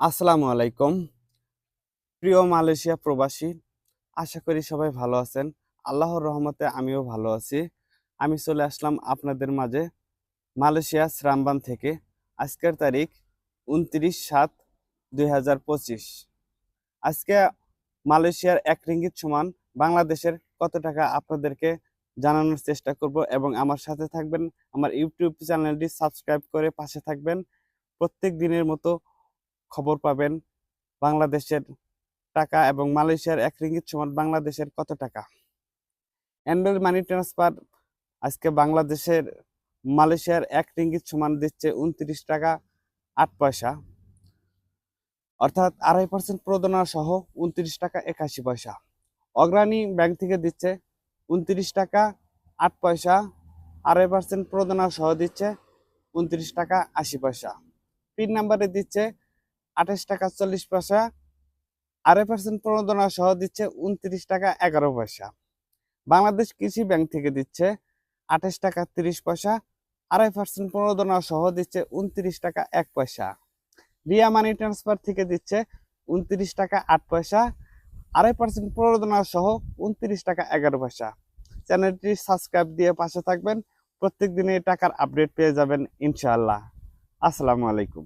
আসসালামু আলাইকুম। প্রিয় মালয়েশিয়া প্রবাসী, আশা করি সবাই ভালো আছেন। আল্লাহর রহমতে আমিও ভালো আছি। আমি চলে আসলাম আপনাদের মাঝে মালয়েশিয়া শ্রামবান থেকে। আজকের তারিখ উনত্রিশ সাত দুই আজকে মালয়েশিয়ার এক রিঙ্গিত সমান বাংলাদেশের কত টাকা আপনাদেরকে জানানোর চেষ্টা করব এবং আমার সাথে থাকবেন। আমার ইউটিউব চ্যানেলটি সাবস্ক্রাইব করে পাশে থাকবেন। প্রত্যেক দিনের মতো খবর পাবেন বাংলাদেশের টাকা এবং মালয়েশিয়ার এক রিঙ্গিত সমান বাংলাদেশের কত টাকা? অ্যানুয়াল মানি ট্রান্সফার আজকে বাংলাদেশের মালয়েশিয়ার এক রিঙ্গিত সমান দিচ্ছে উনত্রিশ টাকা আট পয়সা। অর্থাৎ আড়াই পার্সেন্ট প্রদনা সহ উনত্রিশ টাকা একাশি পয়সা। অগ্রণী ব্যাংক থেকে দিচ্ছে উনত্রিশ টাকা আট পয়সা, আড়াই পার্সেন্ট প্রদনা সহ দিচ্ছে উনত্রিশ টাকা আশি পয়সা। পিন নাম্বারে দিচ্ছে আঠাশ টাকা চল্লিশ পয়সা আড়াই পার্সেন্ট প্রণোদনা সহ দিচ্ছে উনত্রিশ টাকা এগারো পয়সা। বাংলাদেশ কৃষি ব্যাংক থেকে দিচ্ছে আঠাশ টাকা তিরিশ পয়সা আড়াই পার্সেন্ট প্রণোদনা সহ দিচ্ছে উনত্রিশ টাকা এক পয়সা। রিয়া মানি ট্রান্সফার থেকে দিচ্ছে উনত্রিশ টাকা আট পয়সা আড়াই পার্সেন্ট প্রণোদনা সহ উনত্রিশ টাকা এগারো পয়সা। চ্যানেলটি সাবস্ক্রাইব দিয়ে পাশে থাকবেন, প্রত্যেক দিনে টাকার আপডেট পেয়ে যাবেন ইনশাআল্লাহ। আসসালামু আলাইকুম।